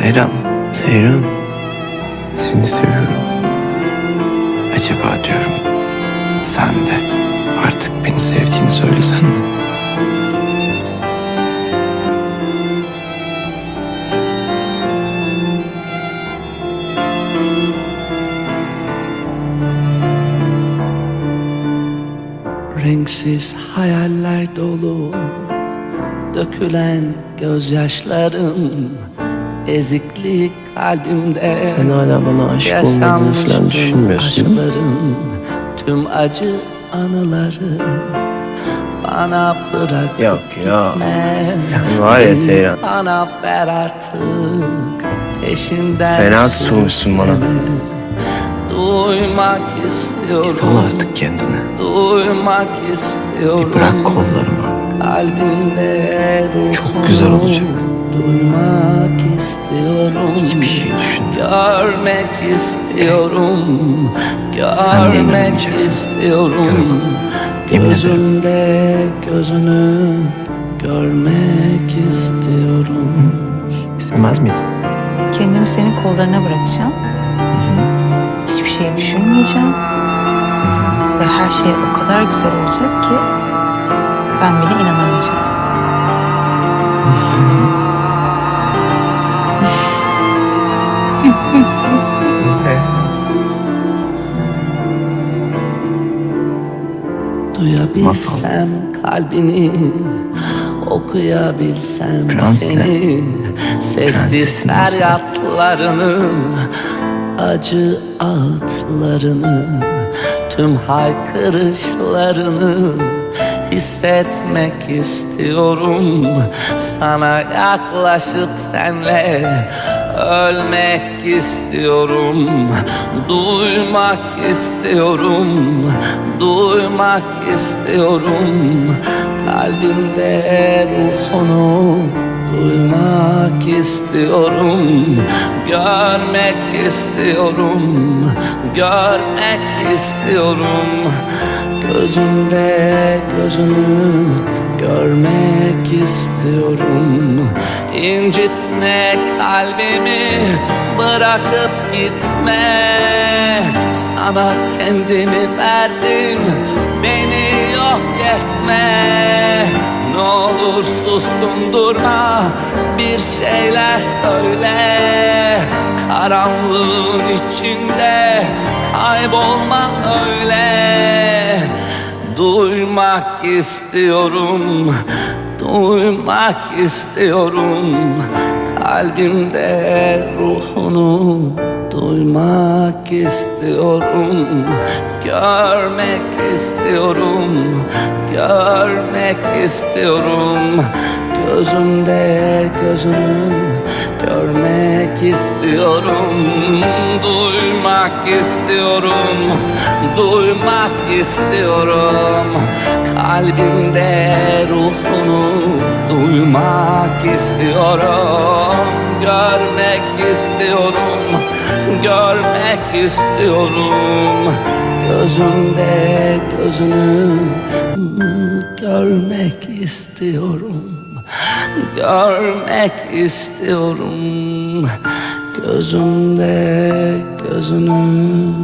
Seyran, Seyran. Seni seviyorum. Acaba diyorum sen de artık beni sevdiğini söylesen mi? Renksiz hayaller dolu Dökülen gözyaşlarım Eziklik kalbimde Sen hala bana aşık olmadığını falan düşünmüyorsun değil mi? Tüm acı anıları Bana bırak Yok ya. gitme Sen var ya Seyran. Bana ver artık Peşinden Fena tutulmuşsun bana. Duymak istiyorum Sal artık kendini. Duymak istiyorum Bir bırak kollarımı. Kalbimde Çok güzel olacak. Duymak istiyorum Hiçbir şey düşünme. Görmek istiyorum Sen de Görmek inanmayacaksın. istiyorum Yemin ederim. Gözümde gözünü Görmek istiyorum İstemez miydin? Kendimi senin kollarına bırakacağım. Hiçbir şey düşünmeyeceğim. Ve her şey o kadar güzel olacak ki ben bile inanamayacağım. Duyabilsem kalbini Okuyabilsem Prensle. seni. Sessiz feryatlarını Acı ağıtlarını Tüm haykırışlarını Hissetmek istiyorum. Sana yaklaşıp senle Ölmek istiyorum Duymak istiyorum Duymak istiyorum. Kalbimde ruhunu Duymak istiyorum Görmek istiyorum Görmek istiyorum. Gözümde gözünü görmek istiyorum İncitme kalbimi bırakıp gitme. Sana kendimi verdim beni yok etme. Ne olur suskun durma bir şeyler söyle. Karanlığın içinde kaybolma öyle. Duymak istiyorum, duymak istiyorum. Kalbimde ruhunu duymak istiyorum. Görmek istiyorum, görmek istiyorum. Gözümde gözünü görmek istiyorum Duymak istiyorum, duymak istiyorum. Kalbimde ruhunu duymak istiyorum. Görmek istiyorum, görmek istiyorum. Gözümde gözünü görmek istiyorum Görmek istiyorum. Gözümde gözünü